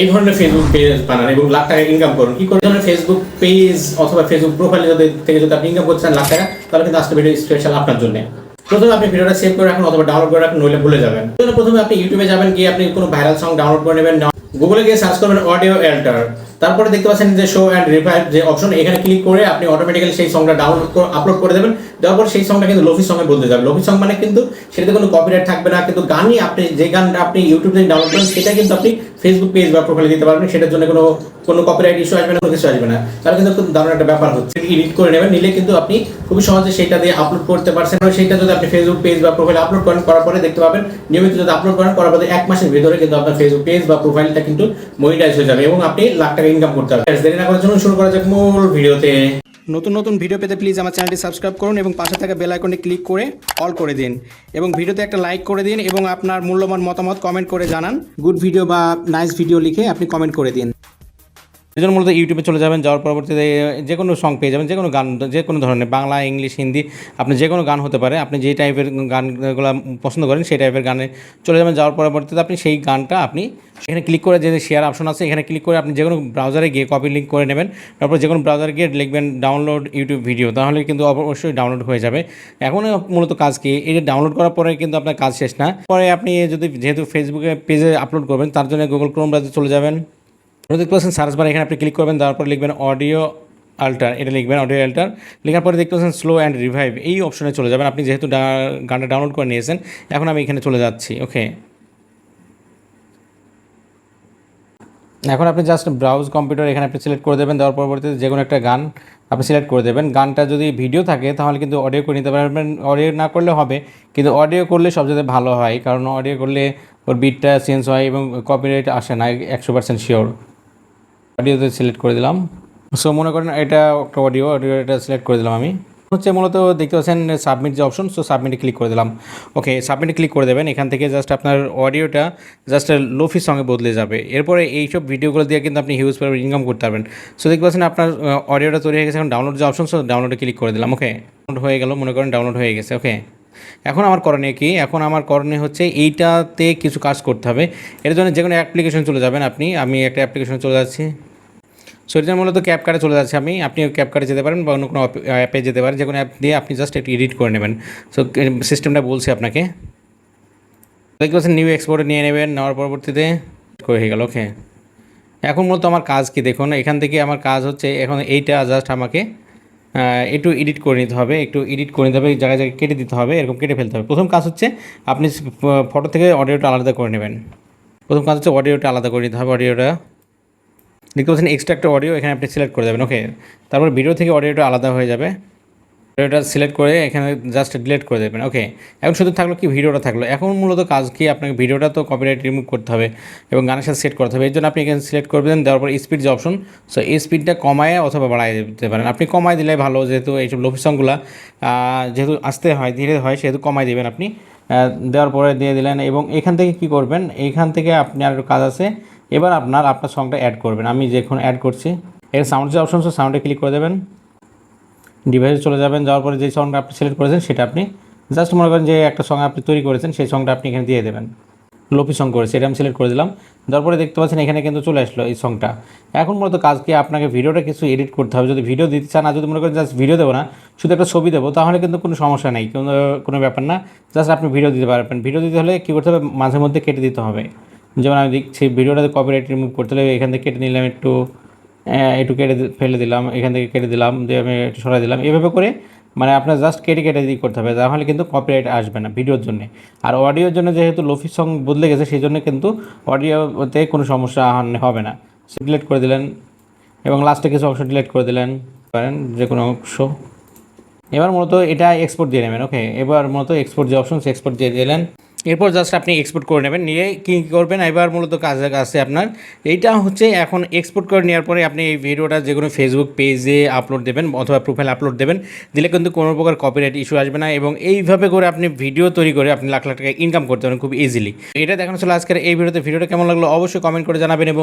এই ধরনের Facebook page বানান এবং লাখ টাকা ইনকাম করুন। কি করে ধরনের ফেসবুক পেজ অথবা ফেসবুক প্রোফাইলে যদি থেকে যদি আপনি ইনকাম করছেন লাখ টাকা, তাহলে কিন্তু আজকে ভিডিও স্পেশাল আপনার জন্য। প্রথমে আপনি ভিডিওটা সেভ করে রাখুন অথবা ডাউনলোড করে রাখুন, নইলে ভুলে যাবেন। প্রথমে আপনি ইউটিউবে যাবেন, গিয়ে আপনি কোনো ভাইরাল সং ডাউনলোড করে নেবেন। গুগলে গিয়ে সার্চ করবেন অডিও এল্টার তারপরে দেখতে পাচ্ছেন যে শো অ্যান্ড রিভাইভ যে অপশন এখানে ক্লিক করে আপনি অটোমেটিক্যালি সেই সংটা ডাউনলোড করে আপলোড করে দেবেন। দেওয়ার পর সেই সংটা কিন্তু লোফি সঙ্গে বলতে যাবে। লোফি সং মানে কিন্তু সেটাতে কোনো কপিরাইট থাকবে না, কিন্তু গানই আপনি, যে গানটা আপনি ইউটিউব ডাউনলোড করেন, সেটা কিন্তু আপনি ফেসবুক পেজ বা প্রোফাইলে দিতে পারবেন। সেটার জন্য কোনো কোনো কপিরাইট ইস্যু আসবে না, কোনো কিছু আসবে না। তাহলে কিন্তু খুব দারুণ একটা ব্যাপার হচ্ছে। এডিট করে নেবেন, নিলে কিন্তু আপনি খুবই সহজে সেটা দিয়ে আপলোড করতে পারছেন। সেটা যদি আপনি ফেসবুক পেজ বা প্রোফাইল আপলোড করেন, করার পরে দেখতে পাবেন, নিয়মিত যদি আপলোড করেন, করার পরে এক মাসের ভিতরে কিন্তু আপনার ফেসবুক পেজ বা প্রোফাইলটা কিন্তু মনিটাইজ হয়ে যাবে এবং আপনি লাখ টাকা ইনকাম করতে হবে। দেরি না করার জন্য শুরু করা যাক মূল ভিডিওতে। নতুন নতুন ভিডিও পেতে প্লিজ আমার চ্যানেলটি সাবস্ক্রাইব করুন এবং পাশে থাকা বেল আইকনে ক্লিক করে অল করে দিন। এবং ভিডিওতে একটা লাইক করে দিন এবং আপনার মূল্যবান মতামত কমেন্ট করে জানান। গুড ভিডিও বা নাইস ভিডিও লিখে আপনি কমেন্ট করে দিন। জন্য মূলত ইউটিউবে চলে যাবেন, যাওয়ার পরবর্তীতে যে কোনো সং পেয়ে যাবেন যে কোনো গান যে কোনো ধরনের, বাংলা, ইংলিশ, হিন্দি, আপনি যে কোনো গান হতে পারে, আপনি যে টাইপের গানগুলো পছন্দ করেন সেই টাইপের গানে চলে যাবেন, যাওয়ার পরবর্তীতে আপনি সেই গানটা আপনি এখানে ক্লিক করে যে শেয়ার অপশন আছে, এখানে ক্লিক করে আপনি যে কোনো ব্রাউজারে গিয়ে কপি লিঙ্ক করে নেবেন, তারপর যে কোনো ব্রাউজারে গিয়ে লিখবেন ডাউনলোড ইউটিউব ভিডিও তাহলে কিন্তু অবশ্যই ডাউনলোড হয়ে যাবে। এখন মূলত কাজ কি, এই যে ডাউনলোড করার পরে কিন্তু আপনার কাজ শেষ না, পরে আপনি যদি যেহেতু ফেসবুকে পেজে আপলোড করবেন, তার জন্য গুগল ক্রোম ব্রাউজারে চলে যাবেন। দেখতে পাচ্ছেন সার্চ বার এখানে আপনি ক্লিক করবেন তারপর লিখবেন অডিও আল্টার এটা লিখবেন অডিও আল্টার লেখার পরে দেখতে পাচ্ছেন স্লো অ্যান্ড রিভাইভ এই অপশনে চলে যাবেন। আপনি যেহেতু গানটা ডাউনলোড করে নিয়েছেন, এখন আমি এখানে চলে যাচ্ছি ওকে এখন আপনি জাস্ট ব্রাউজ কম্পিউটার এখানে আপনি সিলেক্ট করে দেবেন, দেওয়ার পরবর্তীতে যে কোনো একটা গান আপনি সিলেক্ট করে দেবেন। গানটা যদি ভিডিও থাকে, তাহলে কিন্তু অডিও করে নিতে পারবেন। অডিও না করলে হবে, কিন্তু অডিও করলে সবচেয়ে ভালো হয়, কারণ অডিও করলে ওর বিটটা চেঞ্জ হয় এবং কপিরাইট আসে না, একশো পার্সেন্ট শিওর অডিওতে সিলেক্ট করে দিলাম। সো মনে করেন এটা একটা অডিও অডিও এটা সিলেক্ট করে দিলাম আমি। হচ্ছে মূলত দেখতে পাচ্ছেন সাবমিট যে অপশন সো সাবমিটে ক্লিক করে দিলাম। ওকে সাবমিটে ক্লিক করে দেবেন। এখান থেকে জাস্ট আপনার অডিওটা জাস্ট লোফির সঙ্গে বদলে যাবে। এরপরে এইসব ভিডিওগুলো দিয়ে কিন্তু আপনি হিউজ পরিমাণ ইনকাম করতে পারবেন। সো দেখতে পাচ্ছেন আপনার অডিওটা তৈরি হয়ে গেছে। এখন ডাউনলোড যে অপশন সো ডাউনলোডে ক্লিক করে দিলাম। ওকে ডাউনলোড হয়ে গেল, মনে করেন ডাউনলোড হয়ে গেছে। ওকে এখন আমার করণীয় কি? এখন আমার করণীয় হচ্ছে এইটাতে কিছু কাজ করতে হবে। এর জন্য যে কোনো অ্যাপ্লিকেশন চলে যাবেন আপনি। আমি একটা অ্যাপ্লিকেশন চলে যাচ্ছি। সো এটা মূলত ক্যাপ কার্ডে চলে যাচ্ছে আমি। আপনি ক্যাপ কার্ডে যেতে পারেন বা অন্য কোনো অ্যাপে যেতে পারেন। যে কোনো অ্যাপ দিয়ে আপনি জাস্ট একটু এডিট করে নেবেন। সো সিস্টেমটা বলছি আপনাকে। দেখতে পাচ্ছেন নিউ এক্সপোর্টে নিয়ে নেবেন। নেওয়ার পরবর্তীতে হয়ে গেল ওকে এখন মূলত আমার কাজ কি? দেখুন, এখান থেকে আমার কাজ হচ্ছে, এখন এইটা জাস্ট আমাকে একটু এডিট করে নিতে হবে, একটু এডিট করে নিতে হবে, জায়গায় জায়গায় কেটে দিতে হবে, এরকম কেটে ফেলতে হবে। প্রথম কাজ হচ্ছে আপনি ফটো থেকে অডিওটা আলাদা করে নেবেন। প্রথম কাজ হচ্ছে অডিওটা আলাদা করে নিতে হবে অডিওটা দেখতে পাচ্ছেন এক্সট্রা একটা অডিও এখানে আপনি সিলেক্ট করে দেবেন ওকে তারপর ভিডিও থেকে অডিওটা আলাদা হয়ে যাবে। ভিডিওটা সিলেক্ট করে এখানে জাস্ট ডিলেট করে দেবেন ওকে এখন শুধু থাকল কি ভিডিওটা থাকল? এখন মূলত কাজ কি? আপনাকে ভিডিওটা তো কপিরাইট রিমুভ করতে হবে এবং গানের সাথে সেট করতে হবে এর জন্য আপনি এখানে সিলেক্ট করবেন দেওয়ার পর স্পিড যে অপশন সো এই স্পিডটা কমায় অথবা বাড়ায় দিতে পারেন। আপনি কমায় দিলে ভালো, যেহেতু এইসব লোফি সংগুলো যেহেতু আসতে হয়, ধীরে হয়, সেহেতু কমায় দিবেন আপনি। দেওয়ার পরে দিয়ে দিলেন এবং এখান থেকে কি করবেন? এইখান থেকে আপনি আর কাজ আছে, এবার আপনার আপনার সংটা অ্যাড করবেন। আমি যখন অ্যাড করছি, এর সাউন্ড যে অপশন সাউন্ডে ক্লিক করে দেবেন। ডিভাইসে চলে যাবেন, যাওয়ার পরে যে সংটা আপনি সিলেক্ট করেছেন সেটা আপনি জাস্ট মনে করেন যে একটা সং আপনি তৈরি করেছেন, সেই সংটা আপনি এখানে দিয়ে দেবেন। লোপি সং করেছে, এটা আমি সিলেক্ট করে দিলাম। তারপরে দেখতে পাচ্ছেন এখানে কিন্তু চলে আসলো এই সংটা এখন মূলত কাজ কি? আপনাকে ভিডিওটা কিছু এডিট করতে হবে। যদি ভিডিও দিতে চান, আর যদি মনে করেন জাস্ট ভিডিও দেবো না, শুধু একটা ছবি দেবো, তাহলে কিন্তু কোনো সমস্যা নেই, কোনো কোনো ব্যাপার না। জাস্ট আপনি ভিডিও দিতে পারবেন। ভিডিও দিতে হলে কী করতে হবে? মাঝে মধ্যে কেটে দিতে হবে। যেমন আমি দেখছি ভিডিওটাতে কপিরাইট রিমুভ করতে হলে এখান থেকে কেটে নিলাম একটু একটু কেটে ফেলে দিলাম, এখান থেকে কেটে দিলাম, দিয়ে আমি একটু সরাই দিলাম। এভাবে করে মানে আপনার জাস্ট কেটে কেটে দিয়ে করতে হবে, তাহলে কিন্তু কপিরাইট আসবে না ভিডিওর জন্য। আর অডিওর জন্য যেহেতু লোফি সং বদলে গেছে সেই জন্য কিন্তু অডিওতে কোনো সমস্যা হবে না। সে ডিলেট করে দিলেন, এবং লাস্টে কিছু অংশ ডিলেট করে দিলেন, পারেন, যে কোনো অংশ। এবার মূলত এটা এক্সপোর্ট দিয়ে নেবেন ওকে এবার মূলত এক্সপোর্ট যে অপশন এক্সপোর্ট দিয়ে দিলেন এরপর জাস্ট আপনি এক্সপোর্ট করে নেবেন। নিয়ে কী করবেন? এবার মূলত কাজে আছে আপনার। এইটা হচ্ছে এখন এক্সপোর্ট করে নেওয়ার পরে আপনি এই ভিডিওটা যে কোনো ফেসবুক পেজে আপলোড দেবেন অথবা প্রোফাইল আপলোড দেবেন। দিলে কিন্তু কোনো প্রকার কপিরাইট ইস্যু আসবে না এবং এইভাবে করে আপনি ভিডিও তৈরি করে আপনি লাখ লাখ টাকা ইনকাম করতে পারেন খুব ইজিলি এটা দেখানো ছিল আজকের এই ভিডিওতে। ভিডিওটা কেমন লাগল অবশ্যই কমেন্ট করে জানাবেন এবং